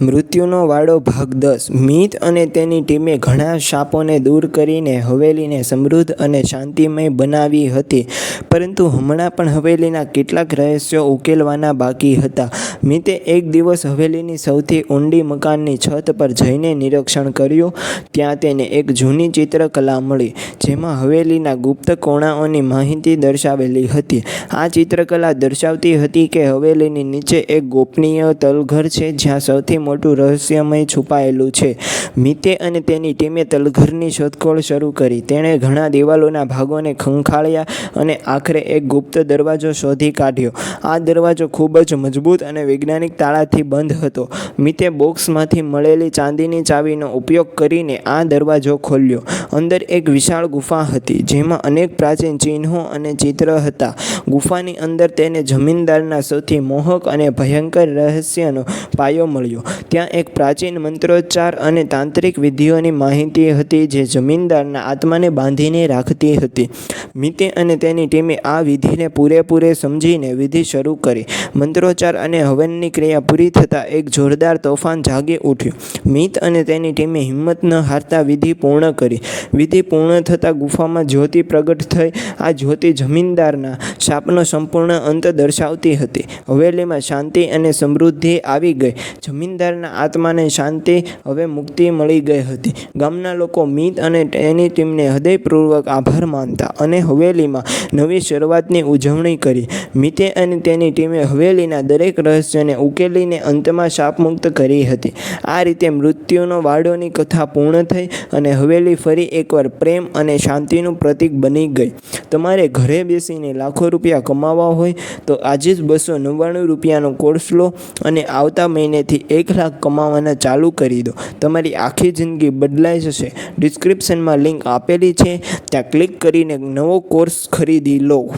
મૃત્યુનો વાડો ભાગ દસ. મિત અને તેની ટીમે ઘણા શાપોને દૂર કરીને હવેલીને સમૃદ્ધ અને શાંતિમય બનાવી હતી. પરંતુ હમણાં પણ હવેલીના કેટલાક રહસ્યો ઉકેલવાના બાકી હતા. મિતે એક દિવસ હવેલીની સૌથી ઊંડી મકાનની છત પર જઈને નિરીક્ષણ કર્યું. ત્યાં તેને એક જૂની ચિત્રકલા મળી, જેમાં હવેલીના ગુપ્ત કોણાઓની માહિતી દર્શાવેલી હતી. આ ચિત્રકલા દર્શાવતી હતી કે હવેલીની નીચે એક ગોપનીય તલઘર છે, જ્યાં સૌથી મોટું રહસ્યમય છુપાયેલું છે. મિતે અને તેની ટીમે તલઘરની શોધખોળ શરૂ કરી. તેણે ઘણા દિવાલોના ભાગોને ખંખાળ્યા અને આખરે એક ગુપ્ત દરવાજો શોધી કાઢ્યો. આ દરવાજો ખૂબ જ મજબૂત અને વૈજ્ઞાનિક તાળાથી બંધ હતો. મિતે બોક્સમાંથી મળેલી ચાંદીની ચાવીનો ઉપયોગ કરીને આ દરવાજો ખોલ્યો. અંદર એક વિશાળ ગુફા હતી, જેમાં અનેક પ્રાચીન ચિહ્નો અને ચિત્ર હતા. ગુફાની અંદર તેને જમીનદારના સૌથી મોહક અને ભયંકર રહસ્યનો પાયો મળ્યો. ત્યાં એક પ્રાચીન મંત્રોચ્ચાર અને તાંત્રિક વિધિઓની માહિતી હતી જે જમીનદારના આત્માને બાંધીને રાખતી હતી. મિતે અને તેની ટીમે આ વિધિને પૂરેપૂરે સમજીને વિધિ શરૂ કરી. મંત્રોચ્ચાર અને હવનની ક્રિયા પૂરી થતાં એક જોરદાર તોફાન જાગી ઉઠ્યું. મિત અને તેની ટીમે હિંમત ન હારતા વિધિ પૂર્ણ કરી. વિધિ પૂર્ણ થતાં ગુફામાં જ્યોતિ પ્રગટ થઈ. આ જ્યોતિ જમીનદારના શાપનો સંપૂર્ણ અંત દર્શાવતી હતી. હવેલીમાં શાંતિ અને સમૃદ્ધિ આવી ગઈ. જમીનદારના આત્માને શાંતિ, હવે મુક્તિ મળી ગઈ હતી. ગામના લોકો મિત અને તેની ટીમને હૃદયપૂર્વક આભાર માનતા અને હવેલીમાં નવી શરૂઆતની ઉજવણી કરી. મિતે અને તેની ટીમે હવેલીના દરેક રહસ્યને ઉકેલીને અંતમાં શાપમુક્ત કરી હતી. આ રીતે મૃત્યુનો વાડોની કથા પૂર્ણ થઈ અને હવેલી ફરી એકવાર પ્રેમ અને શાંતિનું પ્રતીક બની ગઈ. તમારે ઘરે બેસીને લાખો રૂપિયા કમાવા હોય તો આજે જ બસો નવ્વાણું રૂપિયાનો કોર્સ લો અને આવતા મહિનેથી એક લાખ કમાવાના ચાલુ કરી દો. તમારી આખી જિંદગી બદલાઈ જશે. ડિસ્ક્રિપ્શનમાં લિંક આપેલી છે. ત્યાં ક્લિક કરીને નવો કોર્સ ખરીદી લો.